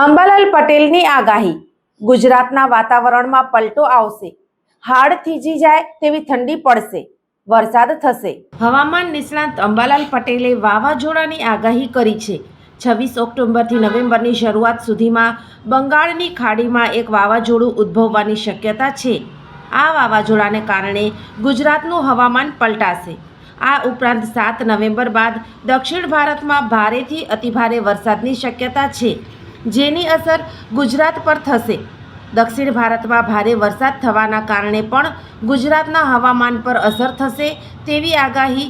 અંબાલાલ પટેલની આગાહી. ગુજરાતના વાતાવરણમાં પલટો આવશે. હાડ થીજી જાય તેવી ઠંડી પડશે. વરસાદ થશે. હવામાન નિષ્ણાંત અંબાલાલ પટેલે વાવાઝોડાની આગાહી કરી છે. છવ્વીસ ઓક્ટોબરથી નવેમ્બરની શરૂઆત સુધીમાં બંગાળની ખાડીમાં એક વાવાઝોડું ઉદ્ભવવાની શક્યતા છે. આ વાવાઝોડાને કારણે ગુજરાતનું હવામાન પલટાશે. આ ઉપરાંત સાત નવેમ્બર બાદ દક્ષિણ ભારતમાં ભારેથી અતિભારે વરસાદની શક્યતા છે. જેની અસર ગુજરાત પર થશે. દક્ષિણ ભારતમાં ભારે વરસાદ થવાના કારણે પણ ગુજરાતના હવામાન પર અસર થશે તેવી આગાહી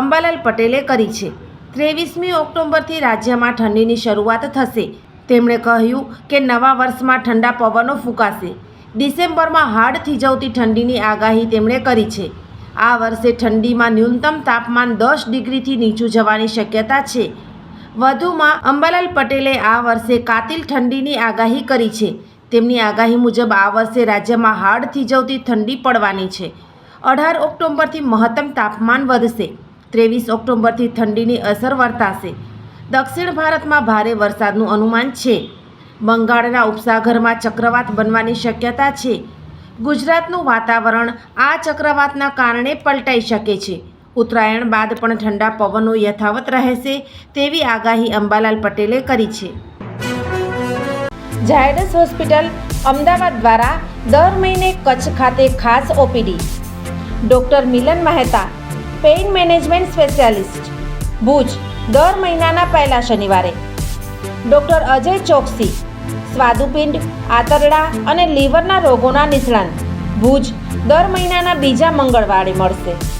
અંબાલાલ પટેલે કરી છે. ત્રેવીસમી ઓક્ટોબરથી રાજ્યમાં ઠંડીની શરૂઆત થશે. તેમણે કહ્યું કે નવા વર્ષમાં ઠંડા પવનો ફૂંકાશે. ડિસેમ્બરમાં હાડ થીજવતી ઠંડીની આગાહી તેમણે કરી છે. આ વર્ષે ઠંડીમાં ન્યૂનતમ તાપમાન દસ ડિગ્રીથી નીચું જવાની શક્યતા છે. વધુમાં અંબાલાલ પટેલે આ વર્ષે કાતિલ ઠંડીની આગાહી કરી છે. તેમની આગાહી મુજબ આ વર્ષે રાજ્યમાં હાડ થીજવતી ઠંડી પડવાની છે. અઢાર ઓક્ટોબરથી મહત્તમ તાપમાન વધશે. ત્રેવીસ ઓક્ટોબરથી ઠંડીની અસર વર્તાશે. દક્ષિણ ભારતમાં ભારે વરસાદનું અનુમાન છે. બંગાળના ઉપસાગરમાં ચક્રવાત બનવાની શક્યતા છે. ગુજરાતનું વાતાવરણ આ ચક્રવાતના કારણે પલટાઈ શકે છે. ઉત્તરાયણ બાદ પણ ઠંડા પવનો યથાવત રહેશે તેવી આગાહી અંબાલાલ પટેલે કરી છે. ઝાયડસ હોસ્પિટલ અમદાવાદ દ્વારા દર મહિને કચ્છ ખાતે ખાસ OPD. Doctor Milan Mehta, pain management specialist. Bhuj, દર મહિનાના પહેલા શનિવારે. ડૉક્ટર અજય ચોકસી, સ્વાદુપિંડ, આંતરડા અને લીવરના રોગોના નિષ્ણાંત. ભુજ, દર મહિનાના બીજા મંગળવારે મળશે.